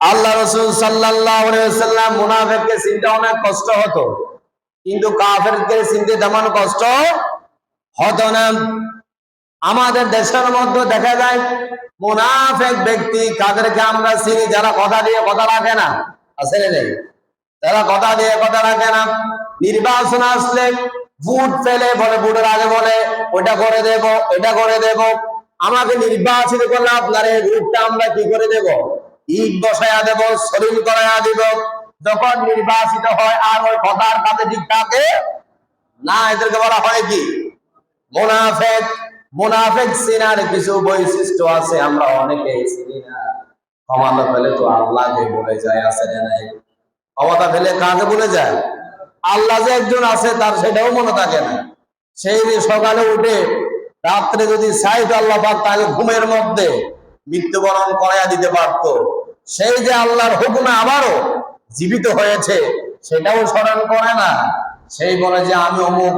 আল্লাহ রসুল সাল্লাম মুনাফেককে চিনতে অনেক কষ্ট হতো। কিন্তু কাফেরকে চিনতে তেমন কষ্ট হতো না। আমাদের দেশের মধ্যে দেখা যায়, মুনাফেক ব্যক্তি কাদেরকে আমরা চিনি, যারা কথা দিয়ে কথা রাখে না। আছে নেই? যারা কথা দিয়ে কথা রাখে না। নির্বাচন আসলে ভোট ফেলে বলে ভোটের আগে বলে ওটা করে দেব এটা করে দেব। আমাকে নির্বাচিত করলে আপনার এই ভোটটা আমরা কি করে দেব? ইট বসায়া দেব শরীর করাইয়া দিব। যখন নির্বাচিত হয় আর ওই কথার কাছে ঠিক থাকে, না, এদেরকে বলা হয় কি? মুনাফেক। মুনাফেক সিনার কিছু বৈশিষ্ট্য আছে, আমরা অনেকেই চিনি না ক্ষমতা পেলে তো বলে যায়, আছে নাই? ক্ষমতা পেলে কাকে বলে যায়? আল্লাহ যে একজন আছে, তার সেটাও মনে থাকে না। সেই সকালে উঠে, রাত্রে যদি সাইড আল্লাহ পাক তাকে ঘুমের মধ্যে মৃত্যুবরণ করাইয়া দিতে পারত। সেই যে আল্লাহর হুকুমে আবারও জীবিত হয়েছে, সেটাও স্মরণ করে না। সেই বলে যে আমি অমুক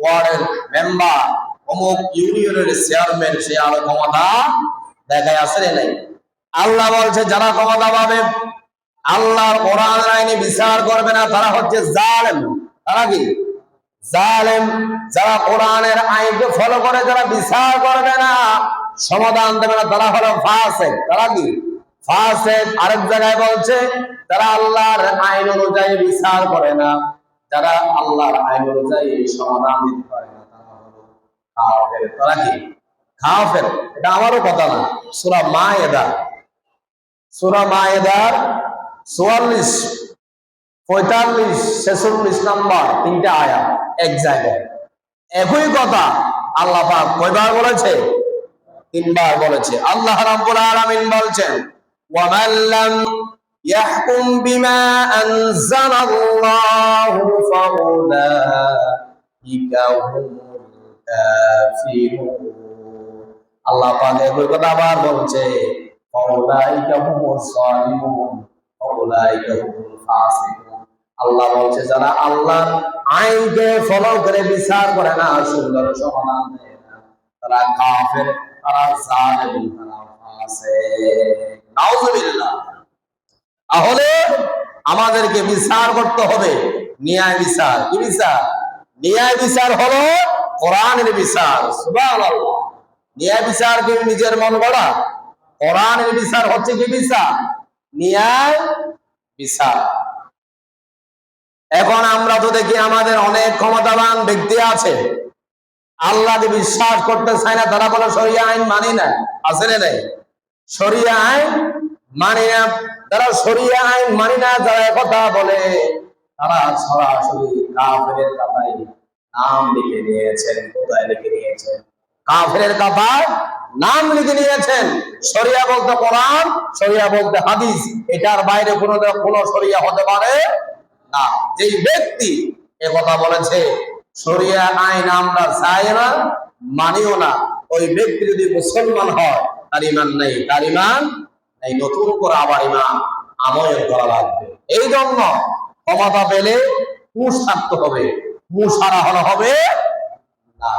ওয়ার্ডের মেম্বার, অমুক ইউনিয়নের চেয়ারম্যান, সে আরও ক্ষমতা দেখায় আসলে নাই। আল্লাহ বলছে, যারা ক্ষমতা পাবে, আল্লাহর কোরআন আইনে বিচার করবে না, তারা হচ্ছে জালেম। তারা কি? জালেম। যারা কোরআনের আইনকে ফলো করে, যারা বিচার করবে না, সমাধান দেবে না, তারা হলো ফাসেক। তারা কি? আরেক জায়গায় বলছে তারা আল্লাহর আইন অনুযায়ী বিচার করে না, যারা আল্লাহর আইন অনুযায়ী সমাধান দিতে পারে না, তারা কি? এটা আমারও কথা পঁয়তাল্লিশ নাম্বার এক জায়গায়। একই কথা আল্লাহ বলেছে? তিনবার বলেছে। আল্লাহ রাব্বুল আলামিন বলছেন ওয়ামান লাম ইয়াহকুম বিমা আনজালাল্লাহু ফাউলাইকা হুমুল কাফিরুন আল্লাহ একই কথা আবার বলছে আল্লাহ বলছে, যারা আল্লাহর আইনকে ফলো করে, বিচার করে না, সুন্দর সমাধান দেয় না। তারা কাফের, তারা তারা তাহলে আমাদেরকে বিচার করতে হবে। ন্যায় বিচার। কি বিচার? ন্যায় বিচার হলো কোরআনের বিচার। ন্যায় বিচার কি নিজের মন গড়া? কোরআনের বিচার হচ্ছে কি বিচার? ন্যায় বিচার। এখন আমরা তো দেখি আমাদের অনেক ক্ষমতাবান ব্যক্তি আছে। আল্লাহকে বিশ্বাস করতে চায় না, তারা বলে সরিয়া আইন মানি না। আছে না নাই? সরিয়া আইন মানি না তারা সরিয়া আইন মানি না, যারা কথা বলে, তারা সরাসরি কাফের কথায় নাম লিখে নিয়েছেন কোথায় লিখে নিয়েছেন কাফের কথায় নাম লিখে নিয়েছেন সরিয়া বলতে কোরআন সরিয়া বলতে হাদিস। এটার বাইরে কোনো কোনো সরিয়া হতে পারে না। যেই ব্যক্তি এ কথা বলেছে সরিয়া আইন আমরা চাই না, মানিও না। ওই ব্যক্তি যদি মুসলমান হয়, তার ইমান নেই। তার ইমান এই নতুন করে আবার ইমান আমল করা লাগবে। এই জন্য ক্ষমতা পেলে মুসার্থ হবে। মুসারা হবে না।